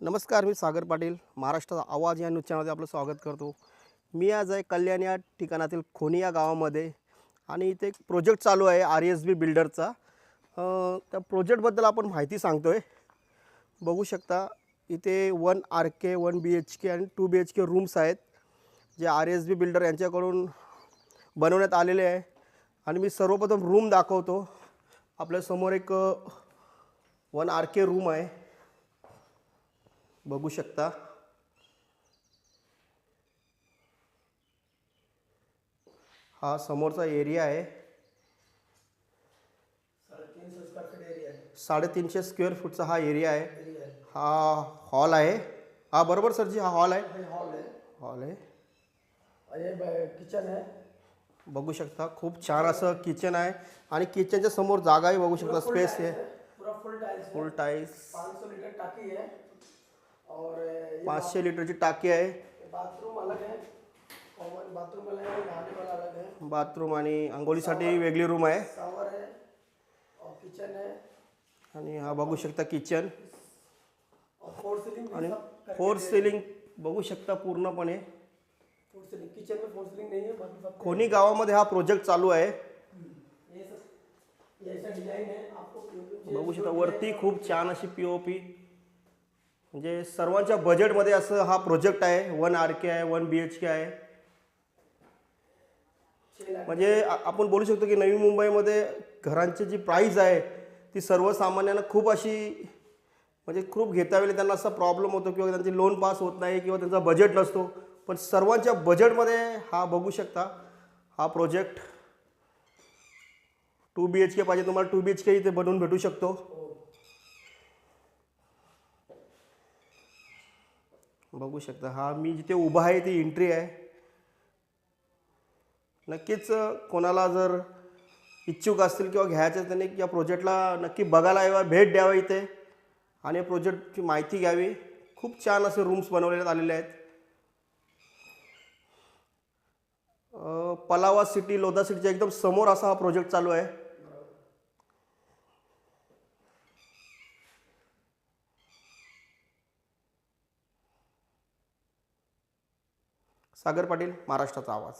नमस्कार मी सागर पाटील महाराष्ट्राचा आवाज या न्यूज चॅनलमध्ये आपलं स्वागत करतो. मी आज आहे कल्याण या ठिकाणातील खोनी या गावामध्ये आणि इथे एक प्रोजेक्ट चालू आहे आर एस बी बिल्डरचा त्या प्रोजेक्टबद्दल आपण माहिती सांगतो आहे बघू शकता इथे one R K one B H K आणि two B H K rooms आहेत जे आर एस बी बिल्डर यांच्याकडून बनवण्यात आलेले आहे. आणि मी सर्वप्रथम रूम दाखवतो. आपल्यासमोर एक वन आर के रूम आहे. बघू शकता. हा समोरचा एरिया आहे. साडेतीनशे स्क्वेअर फूटचा हा एरिया आहे. हा हॉल आहे. हा बरोबर सरजी हा हॉल आहे? हॉल है आहे. किचन है बघू शकता खूप छान असं किचन आहे. आणि किचनच्या समोर जागाही बघू शकता स्पेस आहे. फुल टाइल्स है फुल टाईल्स और पाचशे लिटरची टाकी आहे बाथरूम अलग है कॉमन बाथरूम अलग है नहाने वाला अलग है। बाथरूम आणि आंघोळीसाठी वेगळी रूम आहे शावर है और किचन है। आणि हा बघू शकता किचन। और फोर सीलिंग आणि फोर सिलिंग बघू शकता पूर्णपणे। फोर सीलिंग किचन में फोर सीलिंग नहीं है सब खोनी गावामध्ये हा प्रोजेक्ट चालू आहे। बघू शकता वरती खूप छान अशी पी ओ पी म्हणजे सर्वांच्या बजेटमध्ये असं हा प्रोजेक्ट आहे वन आर के आहे वन बी एच के आहे. म्हणजे आपण बोलू शकतो की नवी मुंबईमध्ये घरांची जी प्राईज आहे ती सर्वसामान्यांना खूप अशी म्हणजे खूप घेता वेळी त्यांना असा प्रॉब्लेम होतो किंवा त्यांची लोन पास होत नाही किंवा त्यांचा बजेट नसतो. पण सर्वांच्या बजेटमध्ये हा बघू शकता हा project two B H K पाहिजे. तुम्हाला टू बी एच के इथे बनवून भेटू शकतो. बघू शकता. हा मी जिथे उभा आहे ती एंट्री आहे. नक्कीच कोणाला जर इच्छुक असतील किंवा घ्यायचं त्यांनी या प्रोजेक्टला नक्की बघायला यावं भेट द्यावी इथे. आणि या प्रोजेक्टची माहिती घ्यावी. खूप छान असे रूम्स बनवण्यात आलेले आहेत. पलावा सिटी लोधा सिटीच्या एकदम समोर असा हा प्रोजेक्ट चालू आहे. सागर पाटील महाराष्ट्राचा आवाज.